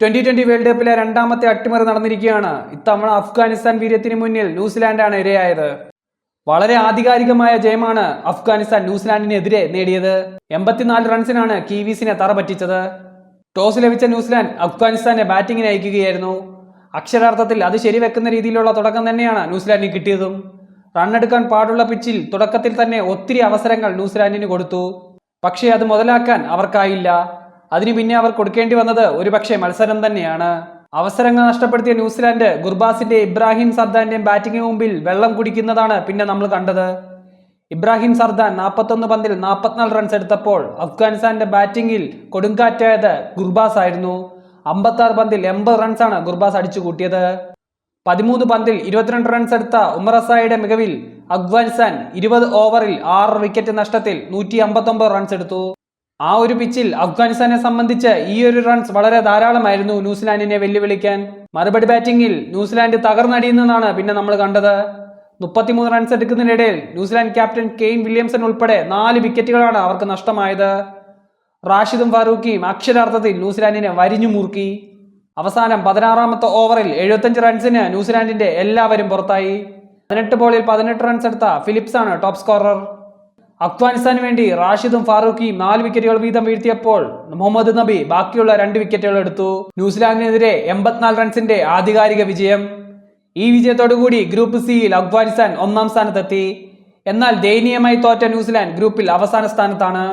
Twenty twenty world കപ്പിലെ രണ്ടാമത്തെ അട്ടിമറി നടന്നിരിക്കുകയാണ്. ഇത്തവണ അഫ്ഗാനിസ്ഥാൻ വീര്യത്തിന് മുന്നിൽ ന്യൂസിലാൻഡാണ് ഇരയായത്. വളരെ ആധികാരികമായ ജയമാണ് അഫ്ഗാനിസ്ഥാൻ ന്യൂസിലാൻഡിനെതിരെ നേടിയത്. എൺപത്തിനാല് റൺസിനാണ് കീവീസിനെ തറ പറ്റിച്ചത് ടോസ് ലഭിച്ച ന്യൂസിലാൻഡ് അഫ്ഗാനിസ്ഥാനെ ബാറ്റിങ്ങിന് അയക്കുകയായിരുന്നു. അക്ഷരാർത്ഥത്തിൽ അത് ശരിവെക്കുന്ന രീതിയിലുള്ള തുടക്കം തന്നെയാണ് ന്യൂസിലാൻഡിന് കിട്ടിയതും. റണ്ണെടുക്കാൻ പാടുള്ള പിച്ചിൽ തുടക്കത്തിൽ തന്നെ ഒത്തിരി അവസരങ്ങൾ ന്യൂസിലാൻഡിന് കൊടുത്തു. പക്ഷേ അത് മുതലാക്കാൻ അവർക്കായില്ല. അതിനു പിന്നെ അവർ കൊടുക്കേണ്ടി വന്നത് ഒരുപക്ഷെ മത്സരം തന്നെയാണ്. അവസരങ്ങൾ നഷ്ടപ്പെടുത്തിയ ന്യൂസിലാൻഡ് ഗുർബാസിന്റെ ഇബ്രാഹിം സർദാന്റെയും ബാറ്റിംഗിന് മുമ്പിൽ വെള്ളം കുടിക്കുന്നതാണ് പിന്നെ നമ്മൾ കണ്ടത്. ഇബ്രാഹിം സർദാൻ നാൽപ്പത്തൊന്ന് പന്തിൽ നാൽപ്പത്തിനാല് റൺസ് എടുത്തപ്പോൾ അഫ്ഗാനിസ്ഥാന്റെ ബാറ്റിംഗിൽ കൊടുങ്കാറ്റായത് ഗുർബാസ് ആയിരുന്നു. അമ്പത്താറ് പന്തിൽ എൺപത് റൺസാണ് ഗുർബാസ് അടിച്ചു കൂട്ടിയത്. പതിമൂന്ന് പന്തിൽ ഇരുപത്തിരണ്ട് റൺസ് എടുത്ത ഉമറസായിയുടെ മികവിൽ അഫ്ഗാനിസ്ഥാൻ ഇരുപത് ഓവറിൽ ആറ് വിക്കറ്റ് നഷ്ടത്തിൽ നൂറ്റി റൺസ് എടുത്തു. ആ ഒരു പിച്ചിൽ അഫ്ഗാനിസ്ഥാനെ സംബന്ധിച്ച് ഈ ഒരു റൺസ് വളരെ ധാരാളമായിരുന്നു ന്യൂസിലാൻഡിനെ വെല്ലുവിളിക്കാൻ. മറുപടി ബാറ്റിംഗിൽ ന്യൂസിലാൻഡ് തകർന്നടിയുന്നതാണ് പിന്നെ നമ്മൾ കണ്ടത്. മുപ്പത്തിമൂന്ന് runs എടുക്കുന്നതിനിടയിൽ New Zealand captain Kane Williamson ഉൾപ്പെടെ നാല് വിക്കറ്റുകളാണ് അവർക്ക് നഷ്ടമായത്. റാഷിദും ഫാറൂഖിയും അക്ഷരാർത്ഥത്തിൽ ന്യൂസിലാൻഡിനെ വരിഞ്ഞു മുറുക്കി. അവസാനം പതിനാറാമത്തെ ഓവറിൽ എഴുപത്തഞ്ച് റൺസിന് ന്യൂസിലാൻഡിന്റെ എല്ലാവരും പുറത്തായി. പതിനെട്ട് ബോളിൽ പതിനെട്ട് റൺസ് എടുത്ത ഫിലിപ്സ് ആണ് ടോപ്പ് സ്കോറർ അഫ്ഗാനിസ്ഥാന് വേണ്ടി റാഷിദും ഫാറൂഖിയും നാല് വിക്കറ്റുകൾ വീതം വീഴ്ത്തിയപ്പോൾ മുഹമ്മദ് നബി ബാക്കിയുള്ള രണ്ട് വിക്കറ്റുകൾ എടുത്തു. ന്യൂസിലാൻഡിനെതിരെ എൺപത്തിനാല് റൺസിന്റെ ആധികാരിക വിജയം. ഈ വിജയത്തോടുകൂടി ഗ്രൂപ്പ് സിയിൽ അഫ്ഗാനിസ്ഥാൻ ഒന്നാം സ്ഥാനത്തെത്തി. എന്നാൽ ദയനീയമായി തോറ്റ ന്യൂസിലാൻഡ് ഗ്രൂപ്പിൽ അവസാന സ്ഥാനത്താണ്.